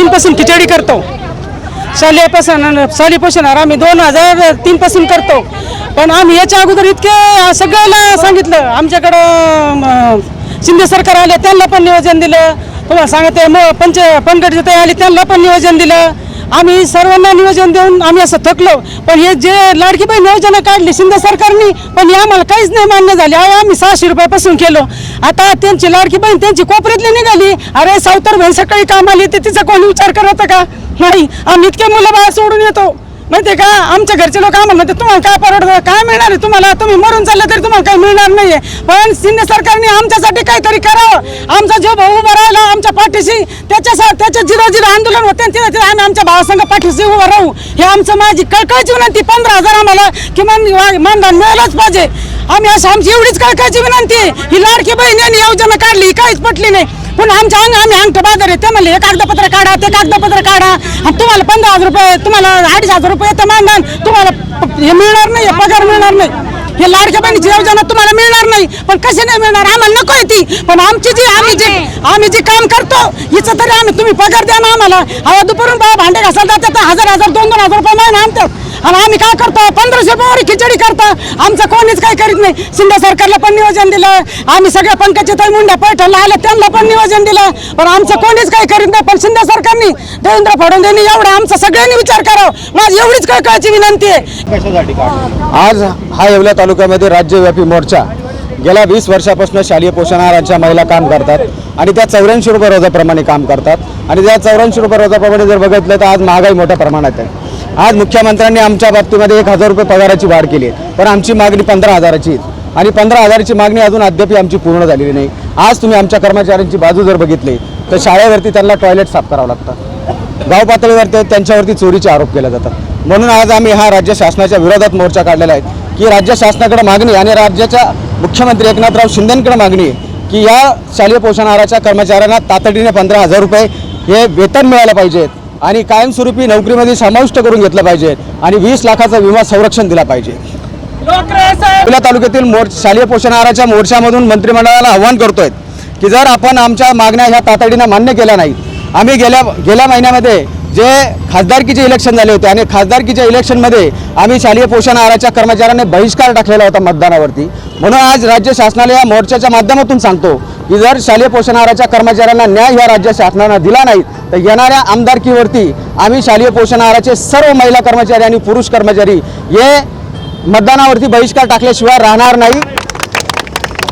तीनपासून खिचडी करतो. शालेय पोषण आम्ही दोन हजार तीनपासून करतो. पण आम्ही याच्या अगोदर इतके सगळ्याला सांगितलं. आमच्याकडं शिंदे सरकार आले त्यांना पण नियोजन दिलं. तुम्हाला सांगते मग पंच पंकज आले त्यांना पण नियोजन दिलं. आम्ही सर्वांना नियोजन देऊन आम्ही असं थकलो. पण हे जे लाडकी बहीण योजना काढली शिंदे सरकारनी पण हे आम्हाला काहीच नाही मान्य झाले. अहो, आम्ही सहाशे रुपयापासून केलो. आता त्यांची लाडकी बहीण त्यांची कोपऱ्यातली निघाली. अरे सावतर बहीण सकाळी कामाला येते तिचा कोणी विचार करत का? नाही आम्ही इतके मुलं बाहेर सोडून येतो. माहिती का? आमच्या घरचे लोक आम्हाला म्हणते तुम्हाला काय परवडत? काय मिळणार आहे तुम्हाला? तुम्ही मरून चाललं तरी तुम्हाला काही मिळणार नाहीये. पण शिंदे सरकारने आमच्यासाठी काहीतरी करावं. आमचा जो भाऊ उभा राहिला आमच्या पाठीशी त्याच्या त्याच्या जिरो जिरो आंदोलन होते आणि तिथे आम्ही आमच्या भावासंघ पाठीशी उभं राहू. हे आमचं माझी कळकळची विनंती. पंधरा हजार आम्हाला किमान मानधन मिळालंच पाहिजे. आम्ही असं आमची एवढीच कळकळची विनंती. ही लाडकी बहीण यांनी योजना काढली ही काहीच पटली नाही. पण आमच्या अंग आम्ही अंगठ बाजार ते म्हणले हे कागदपत्र काढा ते कागदपत्र काढा. तुम्हाला पंधरा हजार रुपये तुम्हाला अडीच हजार रुपये तर मानधन तुम्हाला हे मिळणार नाही हे पगार मिळणार नाही. हे लाडक्या बहिणीची योजना तुम्हाला मिळणार नाही. पण कशी नाही मिळणार? आम्हाला नको ती. पण आमची जी आम्ही जे आम्ही जे काम करतो हिचं तरी आम्ही तुम्ही पगार द्या ना आम्हाला. हवा दुपारून भांडे घासायला जातात तर हजार हजार दोन दोन हजार रुपये महिना आणतात. आणि आम्ही काय करतो? पंधराशे रुपयावर खिचडी करतो. आमचं कोणीच काय करीत नाही. शिंदे सरकारला पण नियोजन दिलं. आम्ही सगळ्या पंकजचे ताई मुंड्या पैठणला आल्या त्यांना पण नियोजन दिलं. पण आमचं कोणीच काय करीत नाही. पण शिंदे सरकारनी देवेंद्र फडणवीस एवढं आमचा सगळ्यांनी विचार करावं. माझी एवढीच कळकळाची विनंती आहे. आज हा येवला तालुक्यामध्ये राज्यव्यापी मोर्चा. गेल्या वीस वर्षापासून शालेय पोषणाहाराच्या महिला काम करतात आणि त्या चौऱ्याऐंशी रुपये रोजाप्रमाणे काम करतात. आणि त्या चौऱ्याऐंशी रुपये रोजाप्रमाणे जर बघितलं तर आज महागाई मोठ्या प्रमाणात आहे. आज मुख्यमंत्र्यांनी आमच्या बाबतीमध्ये एक हजार रुपये पगाराची वाढ केली आहे. पण आमची मागणी पंधरा हजाराची आणि पंधरा हजाराची मागणी अजून अद्याप आमची पूर्ण झालेली नाही. आज तुम्ही आमच्या कर्मचाऱ्यांची बाजू जर बघितली तर शाळेवरती त्यांना टॉयलेट साफ करावं लागतं. गाव पातळीवर त्यांच्यावरती चोरीचे आरोप केले जातात. म्हणून आज आम्ही हा राज्य शासनाच्या विरोधात मोर्चा काढलेला आहे की राज्य शासनाकडे मागणी आणि राज्याच्या मुख्यमंत्री एकनाथराव शिंदेकडे मागणी आहे की या शालेय पोषणाहाराच्या कर्मचाऱ्यांना तातडीने पंधरा हजार रुपये हे वेतन मिळालं पाहिजेत. आणि कायमस्वरूपी नोकरीमध्ये समाविष्ट करून घेतलं पाहिजे आणि वीस लाखाचा विमा संरक्षण दिला पाहिजे. आपल्या तालुक्यातील मोर शालेय पोषणाहाराच्या मोर्चामधून मंत्रिमंडळाला आव्हान करतोय की जर आपण आमच्या मागण्या ह्या तातडीनं मान्य केल्या नाहीत आम्ही गेल्या गेल्या महिन्यामध्ये जे खासदारकीचे इलेक्शन झाले होते आणि खासदारकीच्या इलेक्शनमध्ये आम्ही शालेय पोषण आहाराच्या कर्मचाऱ्यांनी बहिष्कार टाकलेला होता मतदानावरती. म्हणून आज राज्य शासनाला या मोर्चाच्या माध्यमातून सांगतो की जर शालेय पोषण आहाराच्या कर्मचाऱ्यांना न्याय ह्या राज्य शासनानं दिला नाही तर येणाऱ्या आमदारकीवरती आम्ही शालेय पोषण आहाराचे सर्व महिला कर्मचारी आणि पुरुष कर्मचारी हे मतदानावरती बहिष्कार टाकल्याशिवाय राहणार नाही.